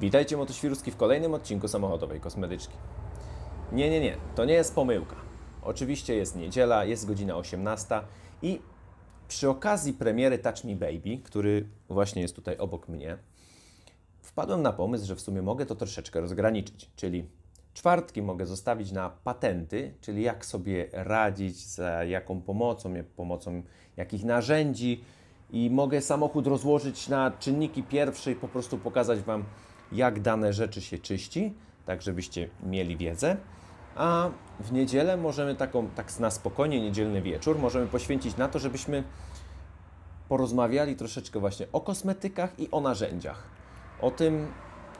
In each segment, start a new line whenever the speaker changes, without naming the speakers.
Witajcie motoświrówki w kolejnym odcinku samochodowej kosmetyczki. Nie, nie, nie, to nie jest pomyłka. Oczywiście jest niedziela, jest godzina 18 i przy okazji premiery Touch Me Baby, który właśnie jest tutaj obok mnie, wpadłem na pomysł, że w sumie mogę to troszeczkę rozgraniczyć, czyli czwartki mogę zostawić na patenty, czyli jak sobie radzić, za jaką pomocą, pomocą jakich narzędzi i mogę samochód rozłożyć na czynniki pierwsze i po prostu pokazać Wam, jak dane rzeczy się czyści, tak żebyście mieli wiedzę. A w niedzielę możemy taką, tak na spokojnie, niedzielny wieczór, możemy poświęcić na to, żebyśmy porozmawiali troszeczkę właśnie o kosmetykach i o narzędziach. O tym,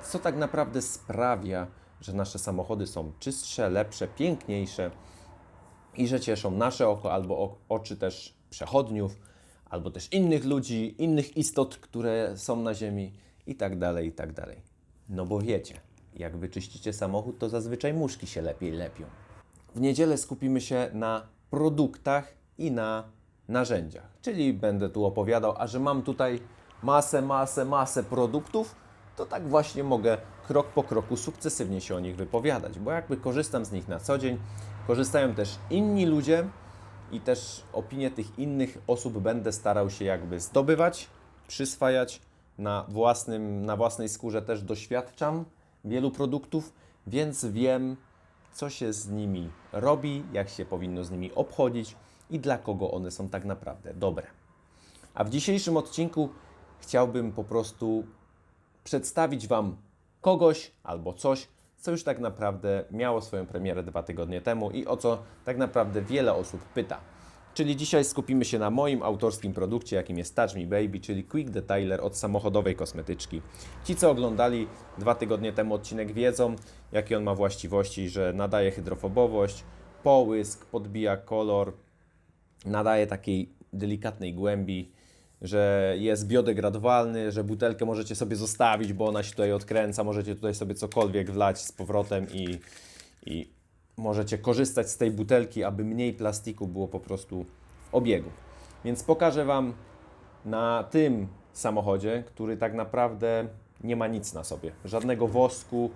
co tak naprawdę sprawia, że nasze samochody są czystsze, lepsze, piękniejsze i że cieszą nasze oko albo oczy też przechodniów, albo też innych ludzi, innych istot, które są na Ziemi i tak dalej, i tak dalej. No bo wiecie, jak wyczyścicie samochód, to zazwyczaj muszki się lepiej lepią. W niedzielę skupimy się na produktach i na narzędziach. Czyli będę tu opowiadał, a że mam tutaj masę, masę, masę produktów, to tak właśnie mogę krok po kroku sukcesywnie się o nich wypowiadać, bo jakby korzystam z nich na co dzień, korzystają też inni ludzie i też opinie tych innych osób będę starał się jakby zdobywać, przyswajać na, własnym, na własnej skórze też doświadczam wielu produktów, więc wiem, co się z nimi robi, jak się powinno z nimi obchodzić i dla kogo one są tak naprawdę dobre. A w dzisiejszym odcinku chciałbym po prostu przedstawić Wam kogoś albo coś, co już tak naprawdę miało swoją premierę dwa tygodnie temu i o co tak naprawdę wiele osób pyta. Czyli dzisiaj skupimy się na moim autorskim produkcie, jakim jest Touch Me Baby, czyli Quick Detailer od samochodowej kosmetyczki. Ci, co oglądali dwa tygodnie temu odcinek, wiedzą, jakie on ma właściwości, że nadaje hydrofobowość, połysk, podbija kolor, nadaje takiej delikatnej głębi, że jest biodegradowalny, że butelkę możecie sobie zostawić, bo ona się tutaj odkręca, możecie tutaj sobie cokolwiek wlać z powrotem i, i możecie korzystać z tej butelki, aby mniej plastiku było po prostu w obiegu. Więc pokażę Wam na tym samochodzie, który tak naprawdę nie ma nic na sobie, żadnego wosku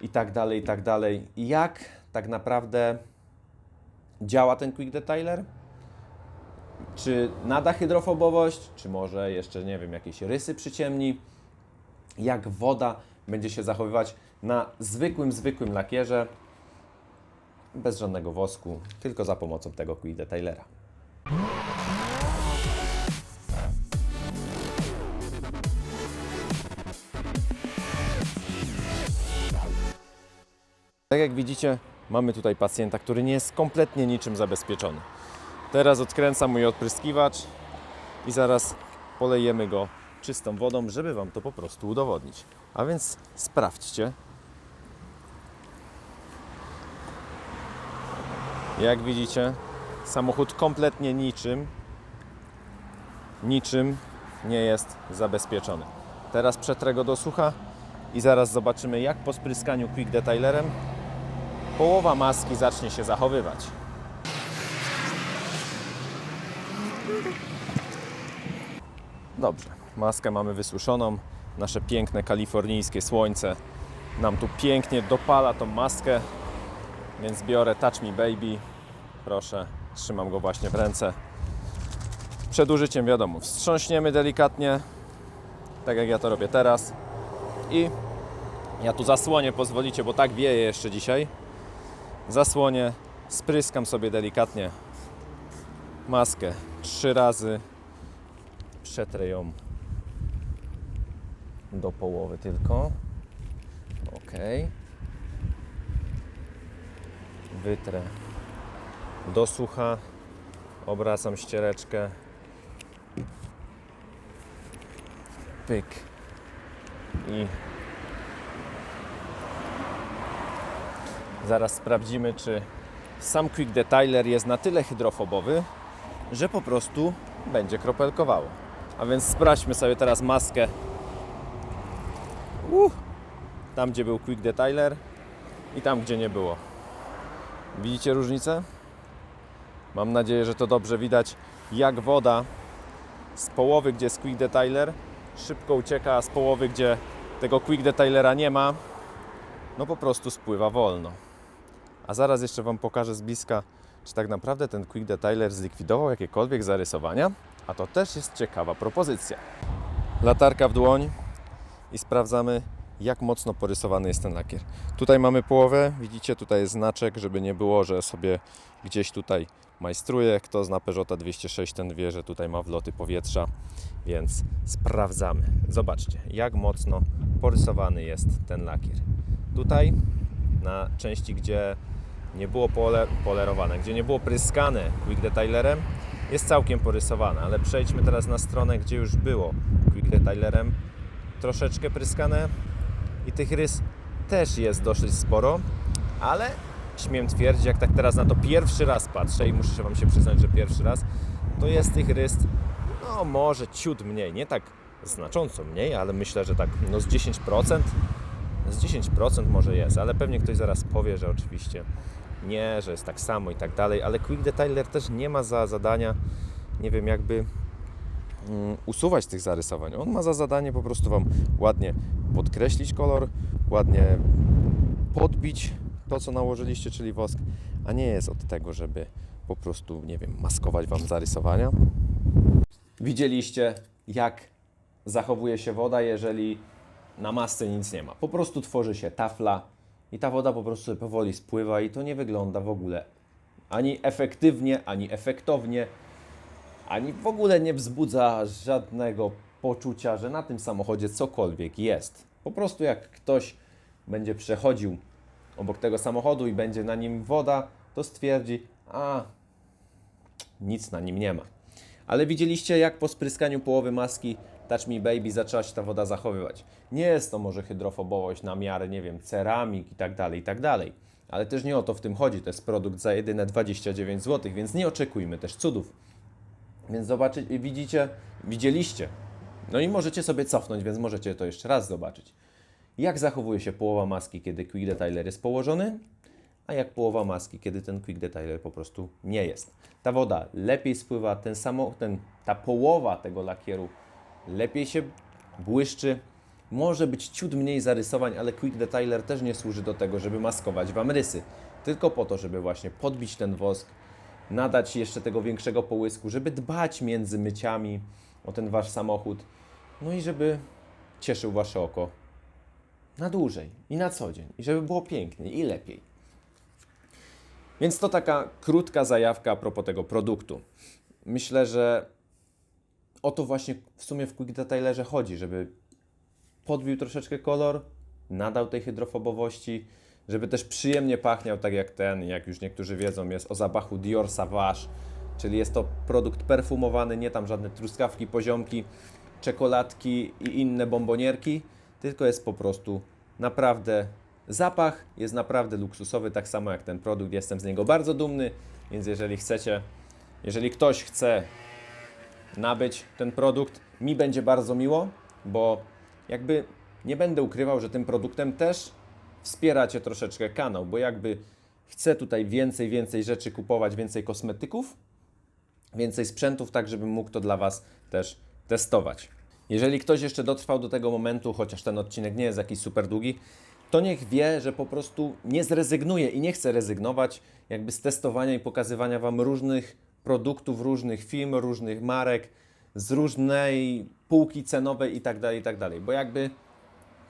i tak dalej, i tak dalej. Jak tak naprawdę działa ten Quick Detailer? Czy nada hydrofobowość, czy może jeszcze, nie wiem, jakieś rysy przyciemni? Jak woda będzie się zachowywać na zwykłym, zwykłym lakierze, bez żadnego wosku, tylko za pomocą tego Quick Detailera. Tak jak widzicie, mamy tutaj pacjenta, który nie jest kompletnie niczym zabezpieczony. Teraz odkręcam mój odpryskiwacz i zaraz polejemy go czystą wodą, żeby Wam to po prostu udowodnić. A więc sprawdźcie. Jak widzicie, samochód kompletnie niczym, niczym nie jest zabezpieczony. Teraz przetrę go do sucha i zaraz zobaczymy, jak po spryskaniu Quick Detailerem połowa maski zacznie się zachowywać. Dobrze, maskę mamy wysuszoną. Nasze piękne kalifornijskie słońce nam tu pięknie dopala tą maskę, więc biorę Touch Me Baby. Proszę, trzymam go właśnie w ręce. Przed użyciem wiadomo, wstrząśniemy delikatnie, tak jak ja to robię teraz. I ja tu zasłonię, pozwolicie, bo tak wieje jeszcze dzisiaj. Zasłonię, spryskam sobie delikatnie maskę trzy razy przetrę ją do połowy tylko. Ok. Wytrę do sucha. Obracam ściereczkę. Pyk. I zaraz sprawdzimy, czy sam Quick Detailer jest na tyle hydrofobowy, że po prostu będzie kropelkowało. A więc sprawdźmy sobie teraz maskę. Uh, tam, gdzie był Quick Detailer i tam, gdzie nie było. Widzicie różnicę? Mam nadzieję, że to dobrze widać, jak woda z połowy, gdzie jest Quick Detailer, szybko ucieka, a z połowy, gdzie tego quick detailera nie ma, no po prostu spływa wolno. A zaraz jeszcze Wam pokażę z bliska, czy tak naprawdę ten quick detailer zlikwidował jakiekolwiek zarysowania, a to też jest ciekawa propozycja. Latarka w dłoń i sprawdzamy, jak mocno porysowany jest ten lakier. Tutaj mamy połowę, widzicie, tutaj jest znaczek, żeby nie było, że sobie gdzieś tutaj majstruje. Kto zna Peugeota 206, ten wie, że tutaj ma wloty powietrza, więc sprawdzamy. Zobaczcie, jak mocno porysowany jest ten lakier. Tutaj na części, gdzie nie było pole, polerowane, gdzie nie było pryskane quick detailerem, jest całkiem porysowane, ale przejdźmy teraz na stronę, gdzie już było quick detailerem troszeczkę pryskane i tych rys też jest dosyć sporo, ale śmiem twierdzić, jak tak teraz na to pierwszy raz patrzę i muszę Wam się przyznać, że pierwszy raz, to jest tych rys, no może ciut mniej, nie tak znacząco mniej, ale myślę, że tak no z 10%, z 10% może jest, ale pewnie ktoś zaraz powie, że oczywiście nie, że jest tak samo i tak dalej, ale Quick Detailer też nie ma za zadania, nie wiem, jakby usuwać tych zarysowań. On ma za zadanie po prostu Wam ładnie podkreślić kolor, ładnie podbić to, co nałożyliście, czyli wosk, a nie jest od tego, żeby po prostu, nie wiem, maskować Wam zarysowania. Widzieliście, jak zachowuje się woda, jeżeli na masce nic nie ma. Po prostu tworzy się tafla i ta woda po prostu powoli spływa i to nie wygląda w ogóle ani efektywnie, ani efektownie, ani w ogóle nie wzbudza żadnego poczucia, że na tym samochodzie cokolwiek jest. Po prostu jak ktoś będzie przechodził obok tego samochodu i będzie na nim woda, to stwierdzi, a nic na nim nie ma. Ale widzieliście, jak po spryskaniu połowy maski Touch Me Baby zaczęła się ta woda zachowywać. Nie jest to może hydrofobowość na miarę, nie wiem, ceramik i tak dalej, i tak dalej. Ale też nie o to w tym chodzi. To jest produkt za jedyne 29 zł, więc nie oczekujmy też cudów. Więc zobaczyć, widzicie, widzieliście. No i możecie sobie cofnąć, więc możecie to jeszcze raz zobaczyć. Jak zachowuje się połowa maski, kiedy Quick Detailer jest położony, a jak połowa maski, kiedy ten Quick Detailer po prostu nie jest. Ta woda lepiej spływa, ten samo, ten, ta połowa tego lakieru lepiej się błyszczy. Może być ciut mniej zarysowań, ale Quick Detailer też nie służy do tego, żeby maskować Wam rysy. Tylko po to, żeby właśnie podbić ten wosk, nadać jeszcze tego większego połysku, żeby dbać między myciami o ten Wasz samochód, no i żeby cieszył Wasze oko na dłużej i na co dzień, i żeby było piękniej i lepiej. Więc to taka krótka zajawka a propos tego produktu. Myślę, że o to właśnie w sumie w Quick Detailerze chodzi, żeby podbił troszeczkę kolor, nadał tej hydrofobowości, żeby też przyjemnie pachniał, tak jak ten, jak już niektórzy wiedzą, jest o zapachu Dior Sauvage, czyli jest to produkt perfumowany, nie tam żadne truskawki, poziomki, czekoladki i inne bombonierki, tylko jest po prostu naprawdę zapach, jest naprawdę luksusowy, tak samo jak ten produkt, jestem z niego bardzo dumny, więc jeżeli chcecie, jeżeli ktoś chce nabyć ten produkt. Mi będzie bardzo miło, bo jakby nie będę ukrywał, że tym produktem też wspieracie troszeczkę kanał, bo jakby chcę tutaj więcej, więcej rzeczy kupować, więcej kosmetyków, więcej sprzętów, tak żebym mógł to dla Was też testować. Jeżeli ktoś jeszcze dotrwał do tego momentu, chociaż ten odcinek nie jest jakiś super długi, to niech wie, że po prostu nie zrezygnuje i nie chce rezygnować jakby z testowania i pokazywania Wam różnych produktów, różnych firm, różnych marek, z różnej półki cenowej i tak dalej, i tak. Bo jakby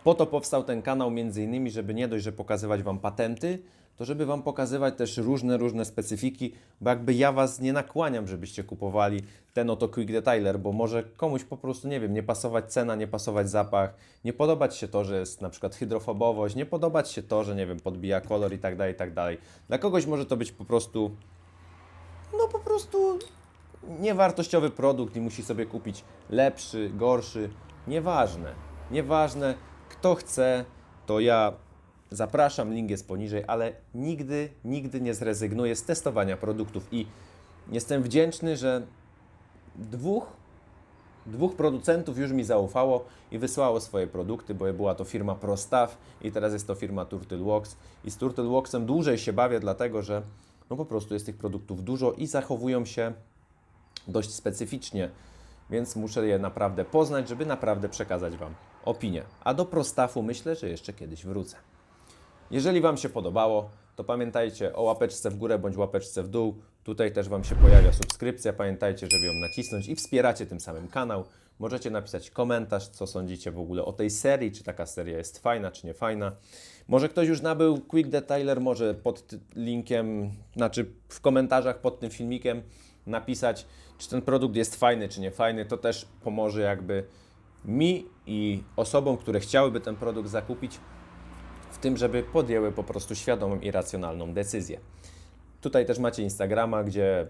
po to powstał ten kanał między innymi, żeby nie dość, że pokazywać Wam patenty, to żeby Wam pokazywać też różne, różne specyfiki, bo jakby ja Was nie nakłaniam, żebyście kupowali ten oto Quick Detailer, bo może komuś po prostu, nie wiem, nie pasować cena, nie pasować zapach, nie podobać się to, że jest na przykład hydrofobowość, nie podobać się to, że nie wiem, podbija kolor i tak dalej, i tak dalej. Dla kogoś może to być po prostu no po prostu niewartościowy produkt i musi sobie kupić lepszy, gorszy. Nieważne. Nieważne. Kto chce, to ja zapraszam, link jest poniżej, ale nigdy, nigdy nie zrezygnuję z testowania produktów i jestem wdzięczny, że dwóch, dwóch producentów już mi zaufało i wysłało swoje produkty, bo była to firma ProStaff i teraz jest to firma TurtleWalks i z TurtleWalksem dłużej się bawię, dlatego że no po prostu jest tych produktów dużo i zachowują się dość specyficznie, więc muszę je naprawdę poznać, żeby naprawdę przekazać Wam opinię. A do prostafu myślę, że jeszcze kiedyś wrócę. Jeżeli Wam się podobało, to pamiętajcie o łapeczce w górę bądź łapeczce w dół. Tutaj też Wam się pojawia subskrypcja. Pamiętajcie, żeby ją nacisnąć i wspieracie tym samym kanał. Możecie napisać komentarz, co sądzicie w ogóle o tej serii, czy taka seria jest fajna, czy nie fajna. Może ktoś już nabył Quick Detailer, może pod linkiem, znaczy w komentarzach pod tym filmikiem napisać, czy ten produkt jest fajny, czy nie fajny. To też pomoże jakby mi i osobom, które chciałyby ten produkt zakupić, w tym, żeby podjęły po prostu świadomą i racjonalną decyzję. Tutaj też macie Instagrama, gdzie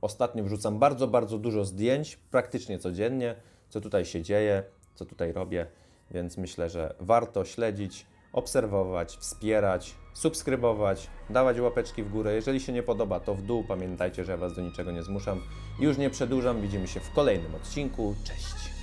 ostatnio wrzucam bardzo, bardzo dużo zdjęć, praktycznie codziennie, co tutaj się dzieje, co tutaj robię, więc myślę, że warto śledzić, obserwować, wspierać, subskrybować, dawać łapeczki w górę. Jeżeli się nie podoba, to w dół. Pamiętajcie, że ja Was do niczego nie zmuszam. Już nie przedłużam, widzimy się w kolejnym odcinku. Cześć!